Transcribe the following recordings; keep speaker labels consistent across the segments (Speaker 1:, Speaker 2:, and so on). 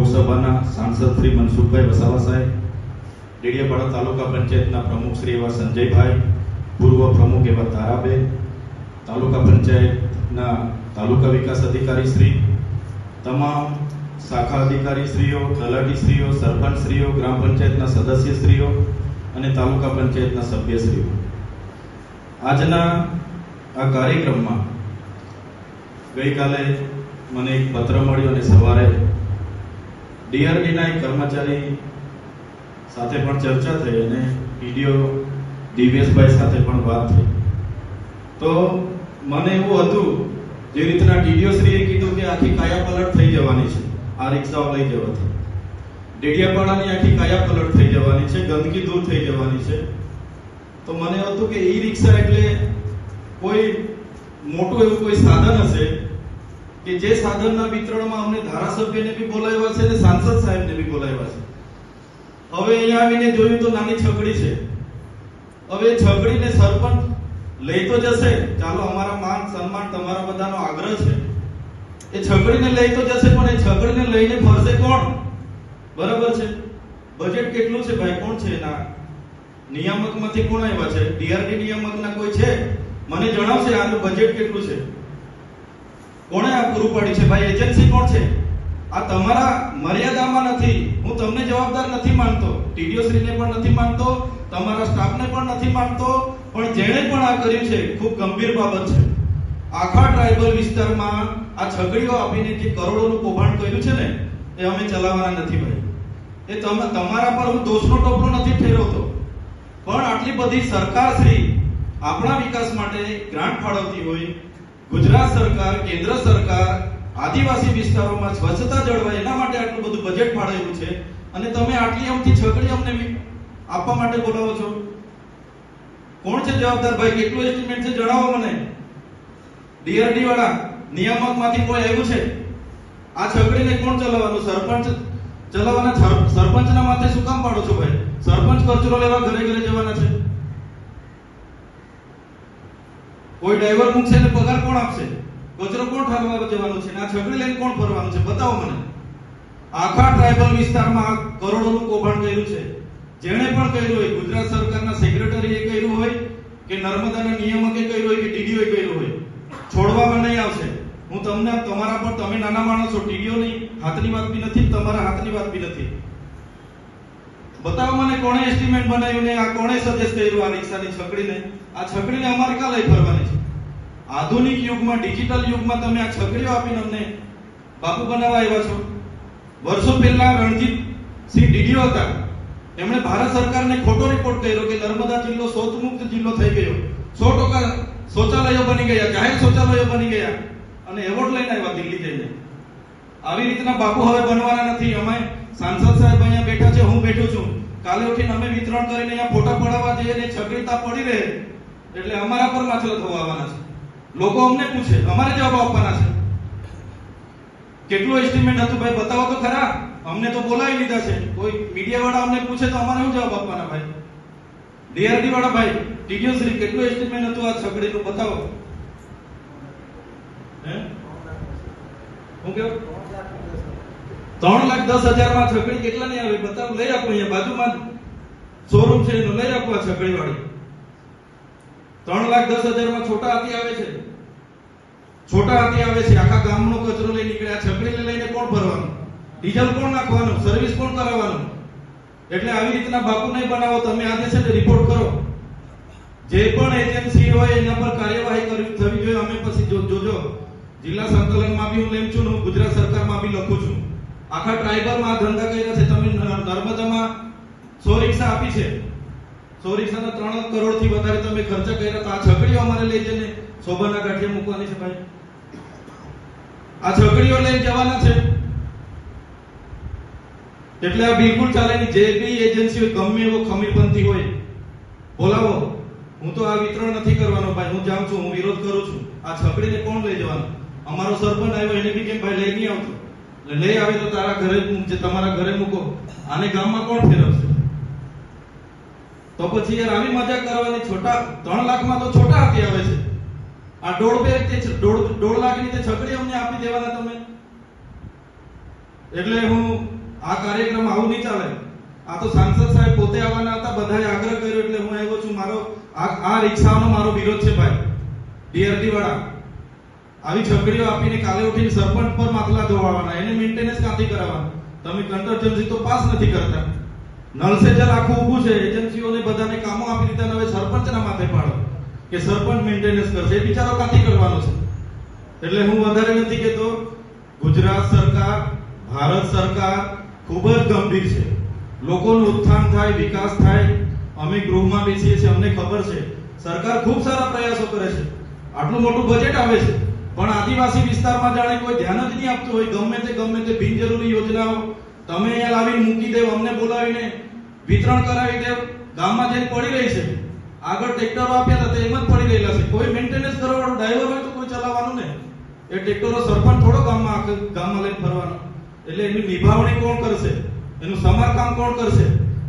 Speaker 1: લોકસભાના સાંસદ શ્રી મનસુખભાઈ વસાવા સાહેબ, ડેડિયાપાડા તાલુકા પંચાયતના પ્રમુખ શ્રી એવા સંજયભાઈ, પૂર્વ પ્રમુખ એવા તારાબેન, તાલુકા પંચાયતના તાલુકા વિકાસ અધિકારી શ્રી, તમામ શાખા અધિકારી શ્રીઓ, તલાટી શ્રીઓ, સરપંચ શ્રીઓ, ગ્રામ પંચાયતના સદસ્ય શ્રીઓ અને તાલુકા પંચાયતના સભ્ય શ્રીઓ. આજના આ કાર્યક્રમમાં ગઈકાલે મને એક પત્ર મળ્યો અને સવારે ડીઆરડીના એક કર્મચારી સાથે પણ ચર્ચા થઈ અને પીડીઓ દિવ્યેશભાઈ સાથે પણ વાત થઈ. તો મને એવું હતું, જે રીતના ટીડીઓ શ્રીએ કીધું કે આખી કાયા પલટ થઈ જવાની છે, આ રિક્ષાઓ લઈ જવાથી. ડેડિયાપાડાની આખી કાયા પલટ થઈ જવાની છે, ગંદકી દૂર થઈ જવાની છે. તો મને હતું કે ઈ રિક્ષા એટલે કોઈ મોટું એવું કોઈ સાધન હશે કે જે સાધનના વિતરણમાં અમને ધારાસભ્યને બી બોલાવ્યા છે અને સાંસદ સાહેબને બી બોલાવ્યા છે. હવે અહીંયા આવીને જોયું તો નાની છકડી છે. હવે છગડીને સરપંચ લઈ તો જશે. ચાલો, અમારા માન, સન્માન, તમારા બધાનો આગ્રહ છે. એ છકડીને લઈ તો જશે, પણ એ છકડીને લઈને ફરશે કોણ? બરાબર છે? બજેટ કેટલું છે ભાઈ? કોણ છે એના? નિયામકમાંથી કોણ આવ્યા છે? ડીઆરડી નિયામકના કોઈ છે? મને જણાવશે આનું બજેટ કેટલું છે? કોણે આ પૂરું પાડ્યું છે? ભાઈ એજન્સી કોણ છે? આ તમારા મર્યાદામાં નથી. હું તમને જવાબદાર નથી માનતો. ટીડીઓ શ્રીને પણ નથી માનતો. તમારા સ્ટાફને પણ નથી માનતો. પણ જેણે પણ આ કર્યું છે, ખૂબ ગંભીર બાબત છે. આખા ટ્રાઇબલ વિસ્તારમાં આ છગડીઓ આપીને જે કરોડોનું કૌભાંડ કર્યું છે ને, એ અમે ચલાવવાના નથી ભાઈ. એ તમે, તમારા પર હું દોષનો ટોપલો નથી ઠેરવતો. પણ આટલી બધી સરકાર શ્રી આપણા વિકાસ માટે ગ્રાન્ટ ફાળવતી હોય ગુજરાત સરકાર, કેન્દ્ર સરકાર, આદિવાસી વિસ્તારોમાં સ્વચ્છતા જળવાય એના માટે આટલું બધું બજેટ ફાળવેલું છે. અને તમે આટલી અમથી છકડી અમને આપવા માટે બોલાવો છો. કોણ છે જવાબદાર? ભાઈ, કેટલું એસ્ટિમેટ છે? જણાવો મને. ડીઆરડી વાળા, નિયામકમાંથી કોઈ આવ્યું છે? આ છકડીને કોણ ચલાવવાનું? સરપંચ ચલાવવાના સરપંચના માથે શું કામ પાડો છો ભાઈ? સરપંચ કચરો લેવા ઘરે ઘરે જવાના છે. કોઈ ડ્રાઈવર મૂકશે ને પગાર કોણ આપશે? કચરો કોણ ઠાલવા જવાનો છે? આ છકડી લઈને કોણ ફરવાનું છે? બતાવો મને. આખા ટ્રાઇબલ વિસ્તારમાં કરોડોનું કૌભાંડ કર્યું છે. જેણે પણ કર્યું હોય, ગુજરાત સરકારના સેક્રેટરીએ કર્યું હોય કે નર્મદાના નિયામકે કર્યું હોય કે ટીડીઓએ કર્યું હોય. છોડવામાં નહીં આવશે. હું તમને તમારા પર, તમે નાના માણસો, ટીડીઓની હાથની વાત બી નથી, તમારા હાથની વાત બી નથી. બતાવો મને કોણે એસ્ટિમેટ બનાવ્યું ને આ કોણે સજેસ્ટ કર્યું આ રિક્ષાની છકડીને આ છકડીને અમારે ક્યાં લઈ ફરવાની છે? આધુનિક યુગમાં, ડિજિટલ યુગમાં તમે આ છકડીઓ આપીને અમને બાપુ બનાવવા આવ્યા છો. વર્ષો પહેલા રણજીત સિંહ ડીડીઓ હતા. એમણે ભારત સરકારને ખોટો રિપોર્ટ કર્યો કે નર્મદા જિલ્લો શૌચમુક્ત જિલ્લો થઈ ગયો. સો ટકા શૌચાલયો બની ગયા, જાહેર શૌચાલયો બની ગયા અને એવોર્ડ લઈને આવ્યા દિલ્હી જઈને. આવી રીતના બાપુ હવે બનવાના નથી. અમે સાંસદ સાહેબ અહીંયા બેઠા છે, હું બેઠો છું. કાલે ઉઠીને અમે વિતરણ કરીને અહીંયા ફોટા પડાવવા જઈએ ને છગડીતા પડી રહે. એટલે અમારા પર માછલો થવા આવવાના છે. લોકો અમને પૂછે, અમારે જવાબ આપવાના છે. કેટલું એસ્ટિમેટ હતું ભાઈ? બતાવો તો ખરા. અમને તો બોલાવી લીધા છે. કોઈ મીડિયા વાળા અમને પૂછે તો અમારે શું જવાબ આપવાના ભાઈ? ડીઆરડી વાળા ભાઈ ટીડીઓ શ્રી કેટલું એસ્ટિમેટ હતું આ છગડીનું? બતાવો. હે? હું કેવું? ત્રણ લાખ દસ હજારમાં છગડી કેટલા ની આવે? બતાવો. લઈ આપો અહીંયા બાજુમાં. શોરૂમ છે એનું. લઈ આપો આ છગડી વાળી ત્રણ લાખ દસ હજારમાં છોટા હાથી આવે છે. છોટા હાથી આવે છે, આખા ગામનો કચરો લઈ નીકળે આ છકડીને લઈને કોણ ભરવાનું? ડીઝલ કોણ નાખવાનું? સર્વિસ કોણ કરાવવાનું? એટલે આવી રીતના બાપુ નહીં બનાવો, તમે આજે છે ને રિપોર્ટ કરો. જે પણ એજન્સી હોય એના પર કાર્યવાહી કરવી થવી જોઈએ. અમે પછી જોજો. જિલ્લા સંકલનમાં બી હું લેમ છું હું ગુજરાત સરકારમાં બી લખું છું. આખા ટ્રાઇબલમાં આ ધંધા કર્યા છે. તમે નર્મદામાં સો રિક્ષા આપી છે. સો રિક્ષાના ત્રણ કરોડથી વધારે તમે ખર્ચા કર્યા તો આ છકડીઓ અમારે લઈ જઈને શોભાના ગાંઠિયા મૂકવાની છે ભાઈ. આ છકડીઓ લઈને જવાના છે. એટલે આ બિલકુલ ચાલે નહીં. જે બી એજન્સી હોય, ગમે એવો ખમીરપંથી હોય, બોલાવો. હું તો આ વિતરણ નથી કરવાનો ભાઈ. હું જાઉં છું, હું વિરોધ કરું છું. આ છકડીને કોણ લઈ જવાનું? અમારો સરપંચ આવ્યો, એને બી કેમ ભાઈ લઈ નહીં આવતો? એટલે લઈ આવે તો તારા ઘરે મૂકજે તમારા ઘરે મૂકો. આને ગામમાં કોણ ફેરવશે? તો પછી યાર, આવી મજા કરવાની છોટા, ત્રણ લાખમાં તો છોટા હાથી આવે છે. આ દોઢ બે તે છ- દોઢ દોઢ લાખની તે છકડી અમને આપી દેવાના તમે. એટલે હું આ કાર્યક્રમ આવું નહીં ચાલે. આ તો સાંસદ સાહેબ પોતે આવવાના હતા, બધાએ આગ્રહ કર્યો એટલે હું આવ્યો છું. મારો આ રિક્ષાનો મારો વિરોધ છે ભાઈ ડીઆરડી વાળા આવી છકડીઓ આપીને કાલે ઉઠીને સરપંચ પર માથલા ધોવાડવાના એને મેન્ટેનન્સ ક્યાંથી કરાવવાનું? તમે કંટ્રોલ તો પાસ નથી કરતા. નલ સે જલ આખું ઊભું છે, એજન્સીઓને બધાને કામો આપી દીધા હવે સરપંચના માથે પાડો. કે સરપંચ મેન્ટેનન્સ કરશે. એ બિચારો કાથી કરવાનો છે. એટલે હું વધારે નથી કહેતો, ગુજરાત સરકાર, ભારત સરકાર ખૂબ જ ગંભીર છે. લોકોનું ઉત્થાન થાય, વિકાસ થાય. અમે ગૃહમાં બેસીએ છીએ, અમને ખબર છે. સરકાર ખૂબ સારા પ્રયાસો કરે છે. આટલું મોટું બજેટ આવે છે. પણ આદિવાસી વિસ્તારમાં જાણે કોઈ ધ્યાન જ નહીં આપતું હોય. ગમે તે ગમે તે બિનજરૂરી યોજનાઓ તમે અહીંયા લાવીને મૂકી દેવ અમને બોલાવીને વિતરણ કરાવી દેવ ગામમાં જઈને પડી રહી છે. આગળ ટ્રેક્ટરો આપ્યા હતા એમ જ પડી રહેલા છે. કોઈ મેન્ટેનન્સ કરવાવાળો ડ્રાઈવર હોય તો કોઈ ચલાવવાનું ને એ ટ્રેક્ટરો સરપંચ થોડો ગામમાં ગામમાં લઈને ફરવાનો. એટલે એની નિભાવણી કોણ કરશે? એનું સમારકામ કોણ કરશે?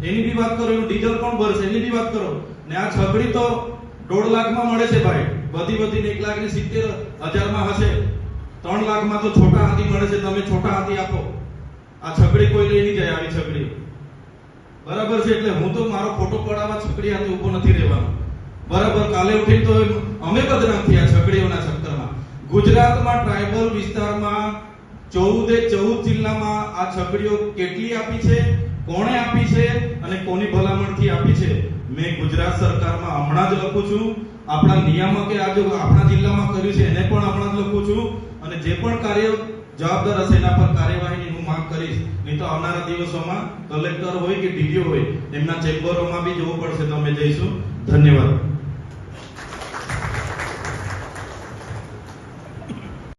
Speaker 1: એની બી વાત કરો, એનું ડીઝલ કોણ ભરશે? એની બી વાત કરો. ને આ છગડી તો દોઢ લાખમાં મળે છે ભાઈ. બધી બધી એક લાખ ને સિત્તેર હજારમાં હશે. ત્રણ લાખમાં તો છોટા હાથી મળે છે. તમે છોટા હાથી આપો. આ છગડી કોઈ લઈ નહીં જાય, આવી છગડી. બરાબર છે, એટલે હું તો મારો ફોટો પડાવવા છકડી હાથે ઊભો નથી રહેવાનો. બરાબર, કાલે ઉઠીને તો અમે બદનામ થયા છકડીઓના ચક્કરમાં. ગુજરાતમાં ટ્રાઇબલ વિસ્તારમાં ચૌદે ચૌદ જિલ્લામાં આ છકડીઓ કેટલી આપી છે, કોણે આપી છે અને કોની ભલામણથી આપી છે, મેં ગુજરાત સરકારમાં હમણાં જ લખું છું. આપણા નિયામકે આ જો આપણા જિલ્લામાં કર્યું છે, એને પણ હમણાં જ લખું છું. અને જે પણ કાર્ય જવાબદાર હશે એના પર કાર્યવાહીની હું માંગ કરીશ. નહીં તો આવનારા દિવસોમાં કલેક્ટર હોય કે ડીડીઓ હોય, એમના ચેમ્બરોમાં બી જવું પડશે. તો અમે જઈશું. ધન્યવાદ.